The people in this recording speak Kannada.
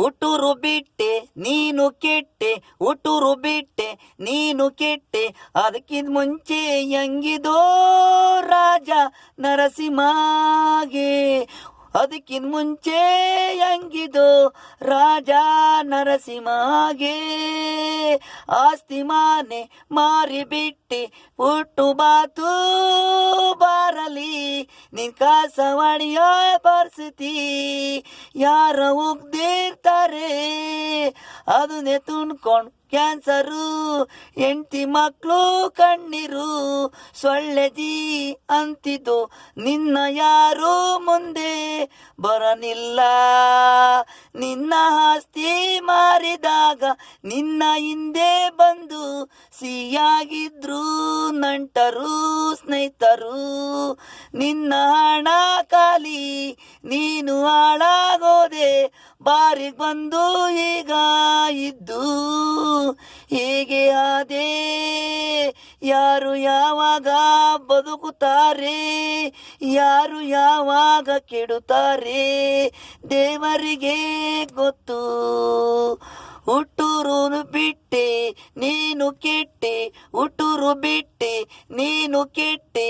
ಹುಟ್ಟೂರು ಬಿಟ್ಟೆ, ನೀನು ಕೆಟ್ಟೆ. ಉಟುರು ಬಿಟ್ಟೆ, ನೀನು ಕೆಟ್ಟೆ. ಅದಕ್ಕಿಂತ ಮುಂಚೆ ಹೆಂಗಿದೋ ರಾಜ ನರಸಿಂಹಗೆ. ಅದಕ್ಕಿಂತ ಮುಂಚೆ ಹೆಂಗಿದೋ ರಾಜ ನರಸಿಂಹಗೆ. ಆಸ್ತಿ ಮಾನೆ ಮಾರಿಬಿಟ್ಟೆ ಉಟ್ಟು ಬಾತು ಬಾರಲಿ. ನಿನ್ ಕಾಸವಾಣಿಯ ಪರಿಸ್ಥಿತಿ? ಯಾರ ಉಗ್ದಿರ್ತಾರೆ. ಅದನ್ನೇ ತುಂಡ್ಕೊಂಡು ಕ್ಯಾನ್ಸರು. ಹೆಂಡ್ತಿ ಮಕ್ಕಳು ಕಣ್ಣೀರು. ಸೊಳ್ಳೆದಿ ಅಂತಿದ್ದು ನಿನ್ನ ಯಾರು ಮುಂದೆ? ಬರನಿಲ್ಲ. ನಿನ್ನ ಆಸ್ತಿ ಮಾರಿದಾಗ ನಿನ್ನ ಹಿಂದೆ ಬಂದು ಸಿಹಿಯಾಗಿದ್ರು ನಂಟರು. ಸ್ನೇಹಿತರು, ನಿನ್ನ ಹಣ ಖಾಲಿ, ನೀನು ಹಾಳಾಗೋದೆ ಬಾರಿಗೆ ಬಂದು ಈಗ ಇದ್ದು, ಹೇಗೆ ಆದೆ. ಯಾರು ಯಾವಾಗ ಬದುಕುತ್ತಾರೆ, ಯಾರು ಯಾವಾಗ ಕೆಡುತ್ತಾರೆ, ದೇವರಿಗೆ ಗೊತ್ತು. ಹುಟ್ಟೂರು ಬಿಟ್ಟೆ ನೀನು ಕೆಟ್ಟೆ ಹುಟ್ಟೂರು ಬಿಟ್ಟೆ ನೀನು ಕೆಟ್ಟೆ.